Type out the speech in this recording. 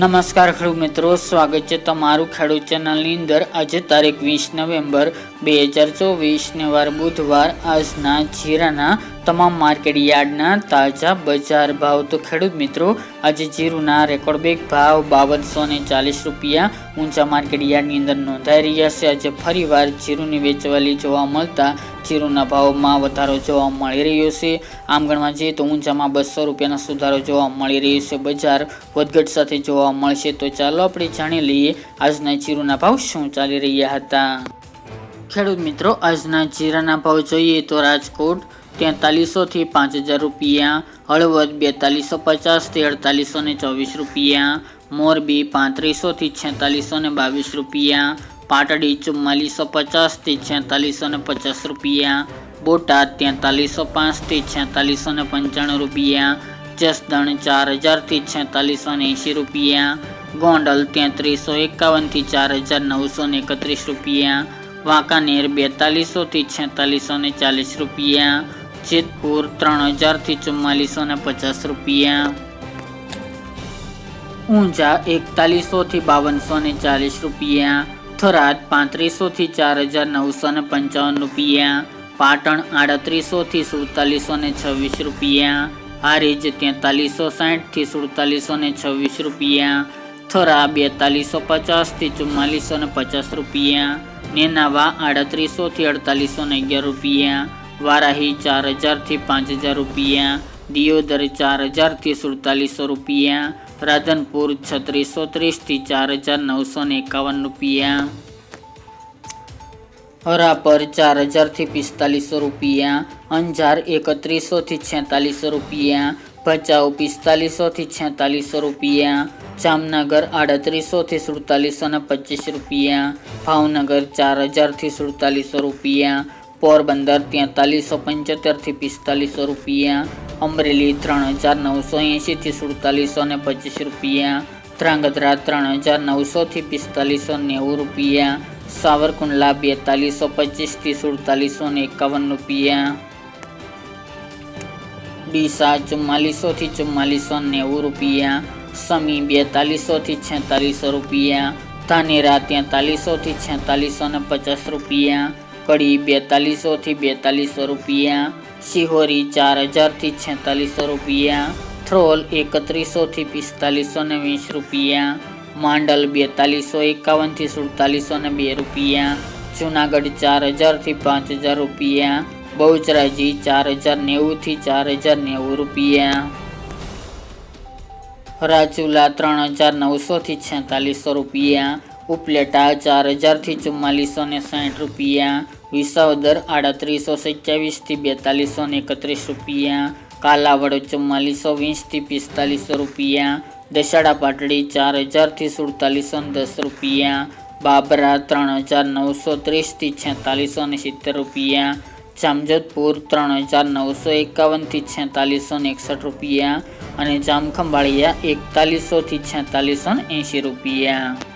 નમસ્કાર ખેડૂત મિત્રો, સ્વાગત છે તમારું ખેડૂત ચેનલની અંદર. આજે તારીખ વીસ નવેમ્બર બે હજાર ચોવીસને વાર બુધવાર આજના જીરાના તમામ માર્કેટ યાર્ડના તાજા બજાર ભાવ. તો ખેડૂત મિત્રો, આજે જીરુના રેકોર્ડ બેગ ભાવ બાવનસો ને ચાલીસ રૂપિયા ઊંચા માર્કેટ યાર્ડની અંદર નોંધાઈ રહ્યા છે. આજે ફરીવાર જીરુની વેચવાલી જોવા મળતા જીરુના ભાવમાં વધારો જોવા મળી રહ્યો છે. આમ ગણવા જઈએ તો ઊંચામાં બસો રૂપિયાનો સુધારો જોવા મળી રહ્યો છે. બજાર વધઘટ સાથે જોવા મળશે. તો ચાલો આપણે જાણી લઈએ આજના જીરુના ભાવ શું ચાલી રહ્યા હતા. ખેડૂત મિત્રો, આજના જીરાના ભાવ જોઈએ તો રાજકોટ તેતાલીસોથી પાંચ હજાર રૂપિયા, હળવદ બેતાલીસો પચાસથી અડતાલીસો ને ચોવીસ રૂપિયા, મોરબી પાંત્રીસોથી છેતાલીસો ને બાવીસ રૂપિયા પાટડી ચુમ્માલીસો પચાસથી છેતાલીસો ને પચાસ રૂપિયા. બોટાદ તેતાલીસો પાંચથી છેતાલીસો ને પંચાણું રૂપિયા. જસદણ ચાર હજારથી છેતાલીસો ને એંશી રૂપિયા. ગોંડલ તેત્રીસો એકાવનથી ચાર હજાર નવસો ને એકત્રીસ રૂપિયા. વાંકાનેર બેતાલીસોથી છેતાલીસો ને ચાલીસ રૂપિયા. જેતપુર ત્રણ હજારથી ચુમ્માલીસો ને પચાસ રૂપિયા. ઊંઝા એકતાલીસોથી બાવનસો ને ચાલીસ રૂપિયા. થરાદ પાંત્રીસોથી ચાર હજાર નવસો ને પંચાવન રૂપિયા, પાટણ આડત્રીસોથી સુડતાલીસો ને છવ્વીસ રૂપિયા, હારીજ તેતાલીસો સાઠથી સુડતાલીસો ને છવ્વીસ રૂપિયા, થરા બેતાલીસો પચાસથી ચુમ્માલીસો ને પચાસ રૂપિયા, નેનાવા આડત્રીસોથી અડતાલીસો ને અગિયાર રૂપિયા, વારાહી ચાર હજારથી પાંચ હજાર રૂપિયા, દિયોદર ચાર હજારથી સુડતાલીસો રૂપિયા રાધનપુર છત્રીસો ત્રીસથી ચાર હજાર નવસો ને એકાવન રૂપિયા હરાપર ચાર હજારથી પિસ્તાલીસો રૂપિયા અંજાર એકત્રીસોથી છેતાલીસો રૂપિયા ભચાઉ પિસ્તાલીસોથી છેતાલીસો રૂપિયા જામનગર આડત્રીસોથી સુડતાલીસો ને પચીસ રૂપિયા ભાવનગર ચાર હજારથી સુડતાલીસો રૂપિયા પોરબંદર તેતાલીસો પંચોતેરથી પિસ્તાલીસો રૂપિયા અમરેલી ત્રણ હજાર નવસો એંશીથી સુડતાલીસો ને પચીસ રૂપિયા. ધ્રાંગધ્રા ત્રણ હજાર નવસોથી પિસ્તાલીસો નેવું રૂપિયા. સાવરકુંડલા બેતાલીસો પચીસથી સુડતાલીસો ને એકાવન રૂપિયા. ડીસા ચુમ્માલીસોથી ચુમ્માલીસો નેવું રૂપિયા. સમી બેતાલીસોથી છેતાલીસો રૂપિયા. ધાનેરા તેતાલીસોથી છેતાલીસો ને પચાસ રૂપિયા. કડી બેતાલીસોથી બેતાલીસો રૂપિયા. શિહોરી ચાર હજારથી છેતાલીસો રૂપિયા થ્રોલ એકત્રીસોથી પિસ્તાલીસો ને વીસ રૂપિયા, માંડલ બેતાલીસો એકાવનથી સુડતાલીસો ને બે રૂપિયા, જુનાગઢ ચાર હજારથી પાંચ હજાર રૂપિયા, બહુચરાજી ચાર હજાર નેવુંથી ચાર હજાર નેવું રૂપિયા. રાજુલા ત્રણ હજાર નવસોથી છેતાલીસો રૂપિયા ઉપલેટા ચાર હજારથી ચુમ્માલીસો ને સાઠ રૂપિયા વિસાવદર આડત્રીસો સત્યાવીસથી બેતાલીસો ને એકત્રીસ રૂપિયા, કાલાવડ ચુમ્માલીસો વીસથી પિસ્તાલીસો રૂપિયા, દશાડા પાટડી ચાર હજારથી સુડતાલીસો દસ રૂપિયા, બાબરા ત્રણ હજાર નવસો ત્રીસથી છેતાલીસો ને સિત્તેર રૂપિયા, જામજોધપુર ત્રણ હજાર નવસો એકાવનથી છેતાલીસો ને એકસઠ રૂપિયા અને જામખંભાળિયા એકતાલીસોથી છેતાલીસો ને એંશી રૂપિયા.